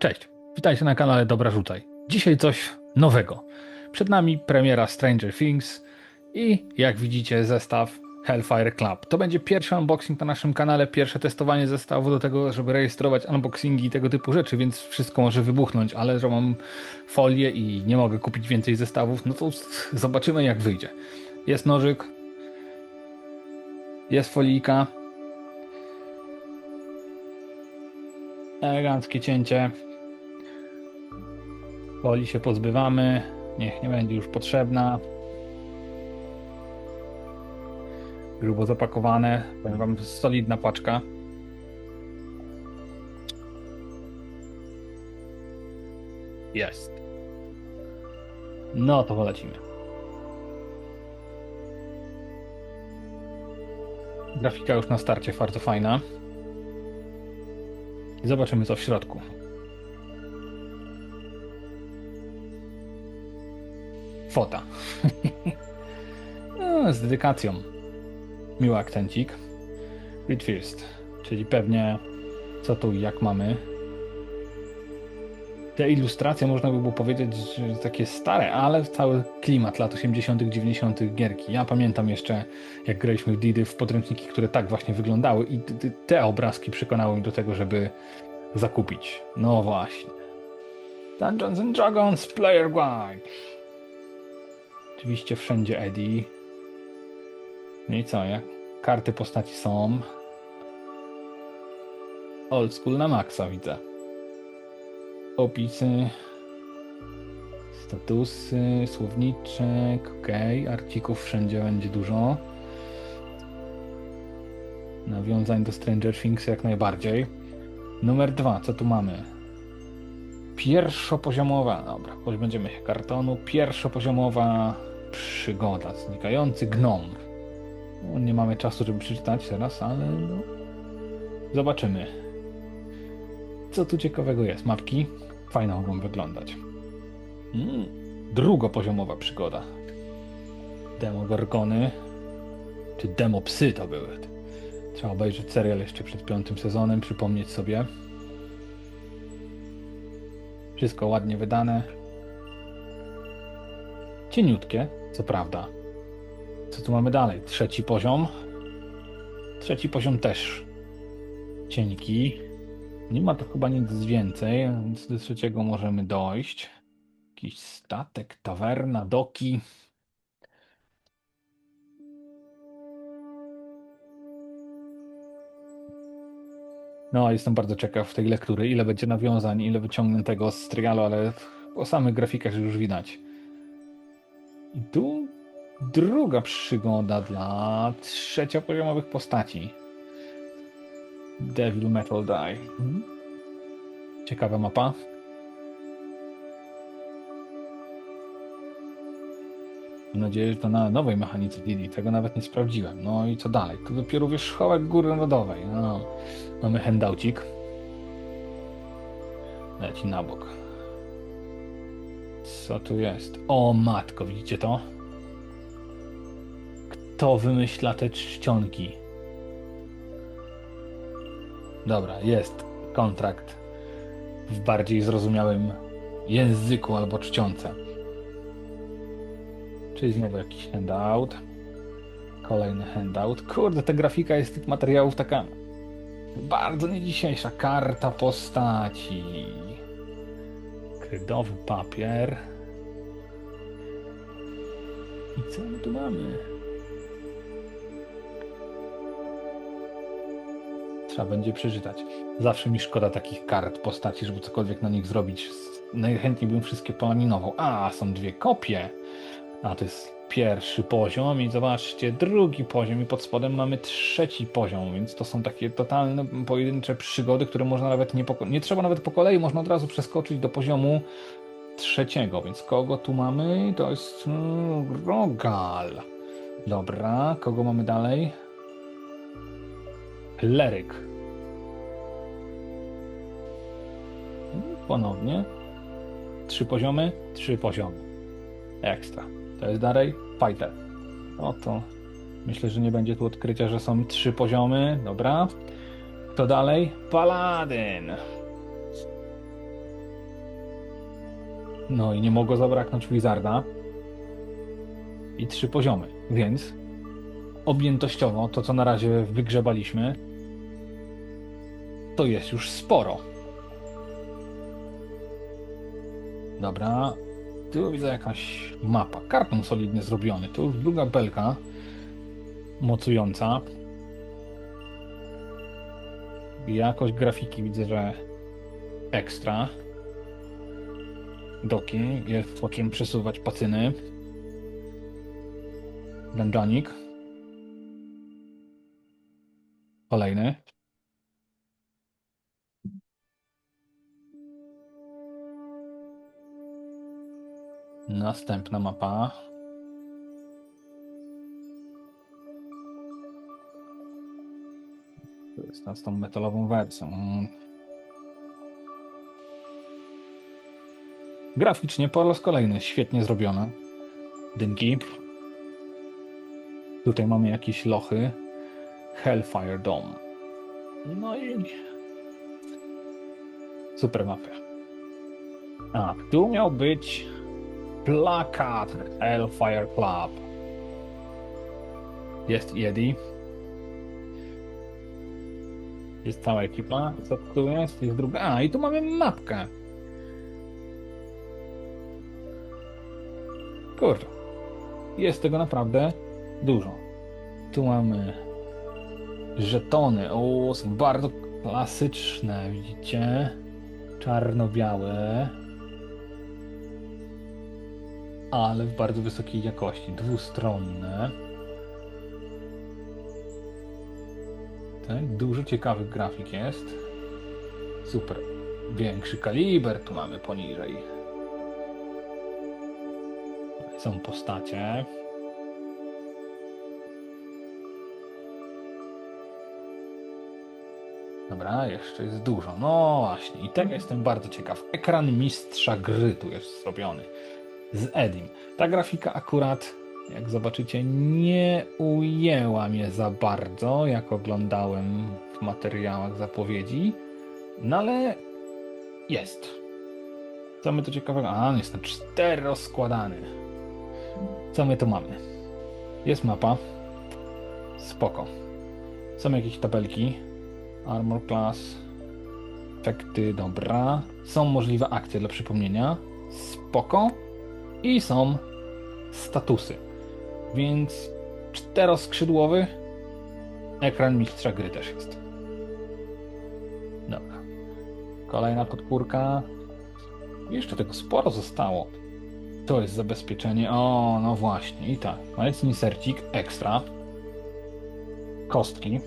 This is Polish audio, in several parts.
Cześć, witajcie na kanale Dobra Rzucaj. Dzisiaj coś nowego. Przed nami premiera Stranger Things i jak widzicie zestaw Hellfire Club. To będzie pierwszy unboxing na naszym kanale, pierwsze testowanie zestawu do tego, żeby rejestrować unboxingi i tego typu rzeczy, więc wszystko może wybuchnąć, ale że mam folię i nie mogę kupić więcej zestawów, no to zobaczymy jak wyjdzie. Jest nożyk, jest folijka, eleganckie cięcie. Woli się pozbywamy. Niech nie będzie już potrzebna. Grubo zapakowane. Powiem wam, solidna paczka. Jest. No to polecimy. Grafika już na starcie bardzo fajna. I zobaczymy co w środku. Fota. no, z dedykacją. Miły akcencik. Read first, czyli pewnie co tu i jak mamy. Te ilustracje można by było powiedzieć, że takie stare, ale cały klimat lat 80., 90. gierki. Ja pamiętam jeszcze, jak graliśmy w Didy w podręczniki, które tak właśnie wyglądały, i te obrazki przekonały mnie do tego, żeby zakupić. No właśnie. Dungeons and Dragons Player Guide. Oczywiście wszędzie Eddie. No i co, jak? Karty postaci są. Old school na maksa widzę. Opisy. Statusy, słowniczek, ok. Arcików wszędzie będzie dużo. Nawiązań do Stranger Things jak najbardziej. Numer dwa, co tu mamy? Pierwszopoziomowa, dobra, pozbędziemy się kartonu. Pierwszopoziomowa przygoda. Znikający gnom. No, nie mamy czasu, żeby przeczytać teraz, ale no, zobaczymy. Co tu ciekawego jest? Mapki fajnie mogą wyglądać. Mm, drugopoziomowa przygoda. Demogorgony. Czy demopsy to były? Trzeba obejrzeć serial jeszcze przed piątym sezonem, przypomnieć sobie. Wszystko ładnie wydane. Cieniutkie, co prawda. Co tu mamy dalej? Trzeci poziom. Trzeci poziom też cienki. Nie ma tu chyba nic więcej, więc do trzeciego możemy dojść. Jakiś statek, tawerna, doki. No, jestem bardzo ciekaw tej lektury, ile będzie nawiązań, ile wyciągniętego z trialu, ale po samych grafikach już widać. I tu druga przygoda dla trzeciopoziomowych postaci. Devil Metal Die. Mhm. Ciekawa mapa. Mam nadzieję, że to na nowej mechanice DD. Tego nawet nie sprawdziłem. No i co dalej? To dopiero wierzchołek góry lodowej. No. Mamy handoucik. Leci na bok. Co tu jest? O matko, widzicie to? Kto wymyśla te czcionki? Dobra, jest kontrakt w bardziej zrozumiałym języku albo czcionce. Czyli znowu jakiś handout. Kolejny handout. Kurde, ta grafika jest z tych materiałów taka bardzo nie dzisiejsza. Karta postaci. Krydowy papier. I co my tu mamy? Trzeba będzie przeczytać. Zawsze mi szkoda takich kart postaci, żeby cokolwiek na nich zrobić. Najchętniej bym wszystkie polaminował. A, są dwie kopie. A to jest pierwszy poziom i zobaczcie, drugi poziom i pod spodem mamy trzeci poziom, więc to są takie totalne pojedyncze przygody, które można nawet nie, nie trzeba nawet po kolei, można od razu przeskoczyć do poziomu trzeciego, więc kogo tu mamy? To jest mm, Rogal. Dobra, kogo mamy dalej? Kleryk. Mm, Ponownie. Trzy poziomy, trzy poziomy. Ekstra. To jest dalej fighter. No to myślę, że nie będzie tu odkrycia, że są trzy poziomy. Dobra. To dalej? Paladyn. No i nie mogło zabraknąć Wizarda. I trzy poziomy, więc objętościowo to, co na razie wygrzebaliśmy, to jest już sporo. Dobra, tu widzę jakaś mapa. Karton solidnie zrobiony. To już druga belka mocująca. Jakość grafiki widzę, że ekstra. Doki, jest po przesuwać pacyny. Dungeonik. Kolejny. Następna mapa. To jest z tą metalową wersją. Graficznie po raz kolejny świetnie zrobione. Dynki. Tutaj mamy jakieś lochy. Hellfire Dome. No i super mapy. A, tu miał być plakat Hellfire Club. Jest Yeti. Jest cała ekipa. Co tu jest? Jest druga. A, i tu mamy mapkę. Kurde. Jest tego naprawdę dużo. Tu mamy żetony. O, są bardzo klasyczne, widzicie? Czarno-białe. Ale w bardzo wysokiej jakości. Dwustronne. Tak, dużo ciekawych grafik jest. Super. Większy kaliber tu mamy poniżej. Są postacie. Dobra, jeszcze jest dużo. No właśnie, i tego jestem bardzo ciekaw. Ekran mistrza gry tu jest zrobiony z Edim. Ta grafika akurat, jak zobaczycie, nie ujęła mnie za bardzo, jak oglądałem w materiałach zapowiedzi, no ale jest. Co my tu ciekawego? A, jest na cztery rozkładany. Co my tu mamy? Jest mapa. Spoko. Są jakieś tabelki. Armor class. Efekty, dobra. Są możliwe akcje dla przypomnienia. Spoko. I są statusy. Więc czteroskrzydłowy ekran mistrza gry też jest. Dobra. Kolejna podpórka. Jeszcze tego sporo zostało. To jest zabezpieczenie. O, no właśnie. I tak. Malec insercik ekstra. Kostki.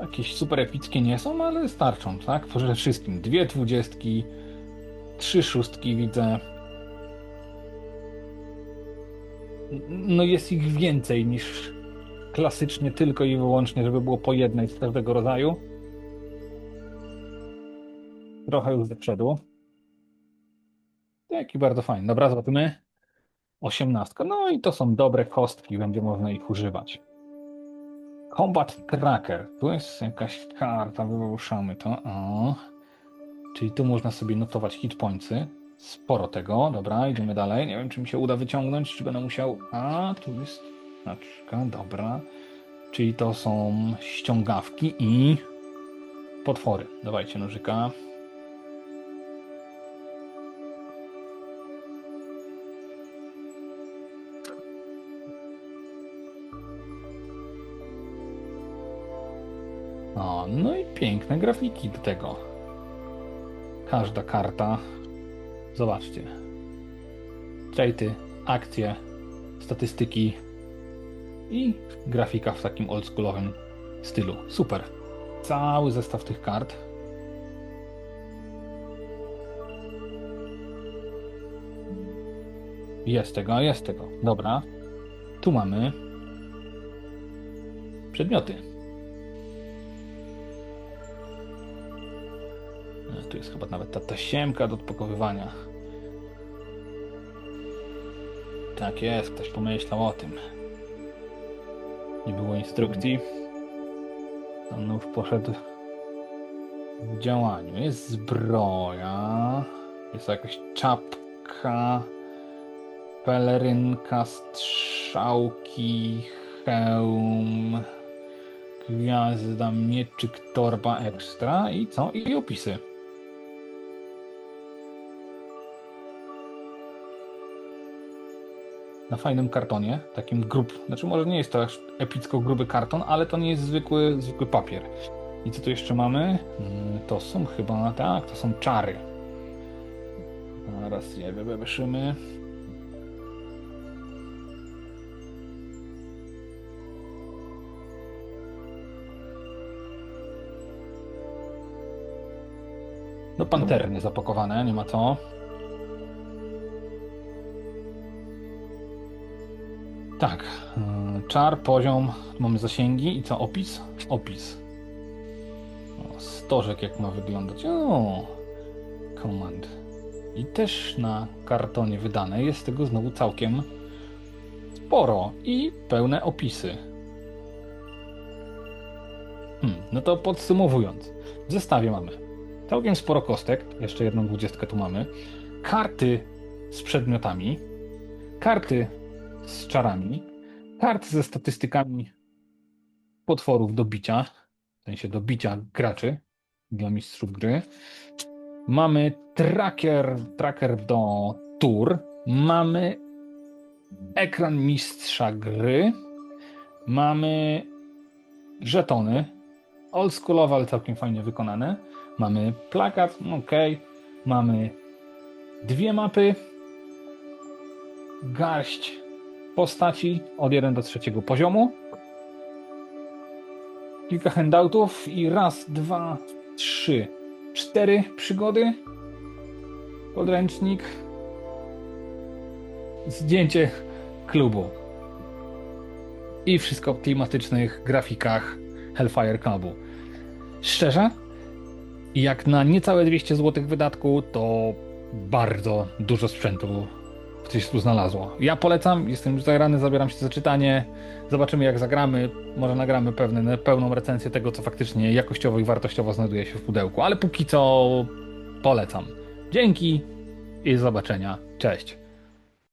Jakieś super epickie nie są, ale starczą, tak? Przede wszystkim dwie dwudziestki, trzy szóstki widzę. No jest ich więcej niż klasycznie tylko i wyłącznie, żeby było po jednej z każdego rodzaju. Trochę już przodu. Taki bardzo fajny. Dobra, zobaczymy. Osiemnastka. No i to są dobre kostki, będzie można ich używać. Combat Tracker. Tu jest jakaś karta, wyruszamy to. O. Czyli tu można sobie notować hitpointsy. Sporo tego. Dobra, idziemy dalej. Nie wiem, czy mi się uda wyciągnąć, czy będę musiał... A, tu jest znaczka, dobra. Czyli to są ściągawki i potwory. Dawajcie nożyka. O, no i piękne grafiki do tego. Każda karta. Zobaczcie. Trajty, akcje, statystyki i grafika w takim oldschoolowym stylu. Super. Cały zestaw tych kart. Jest tego, jest tego. Dobra. Tu mamy przedmioty. Tu jest chyba nawet ta tasiemka do odpakowywania. Tak jest, ktoś pomyślał o tym. Nie było instrukcji. On już poszedł w działaniu. Jest zbroja. Jest jakaś czapka, pelerynka, strzałki, hełm, gwiazda, mieczyk, torba ekstra i co? I opisy. Na fajnym kartonie, takim grub, znaczy może nie jest to aż epicko gruby karton, ale to nie jest zwykły, zwykły papier. I co tu jeszcze mamy? Mm, To są chyba, tak, to są czary. Zaraz je wybeszymy. Do panterny zapakowane, nie ma co. Tak, yy, czar, poziom, mamy zasięgi i co, opis? Opis. O, stożek jak ma wyglądać. O, command. I też na kartonie wydane jest tego znowu całkiem sporo i pełne opisy. Hmm, no to podsumowując, w zestawie mamy całkiem sporo kostek, jeszcze jedną dwudziestkę tu mamy, karty z przedmiotami, karty z czarami, karty ze statystykami potworów do bicia, w sensie do bicia graczy dla mistrzów gry. Mamy tracker, tracker do tur, mamy ekran mistrza gry, mamy żetony, oldschoolowe, ale całkiem fajnie wykonane. Mamy plakat, ok, mamy dwie mapy, garść postaci od 1 do trzeciego poziomu, kilka handoutów i raz, dwa, trzy, cztery przygody, podręcznik, zdjęcie klubu. I wszystko w klimatycznych grafikach Hellfire Clubu. Szczerze, jak na niecałe 200 zł wydatku, to bardzo dużo sprzętu coś tu znalazło. Ja polecam, jestem już zagrany, zabieram się za czytanie. Zobaczymy jak zagramy. Może nagramy pewne, pełną recenzję tego, co faktycznie jakościowo i wartościowo znajduje się w pudełku. Ale póki co polecam. Dzięki i do zobaczenia. Cześć.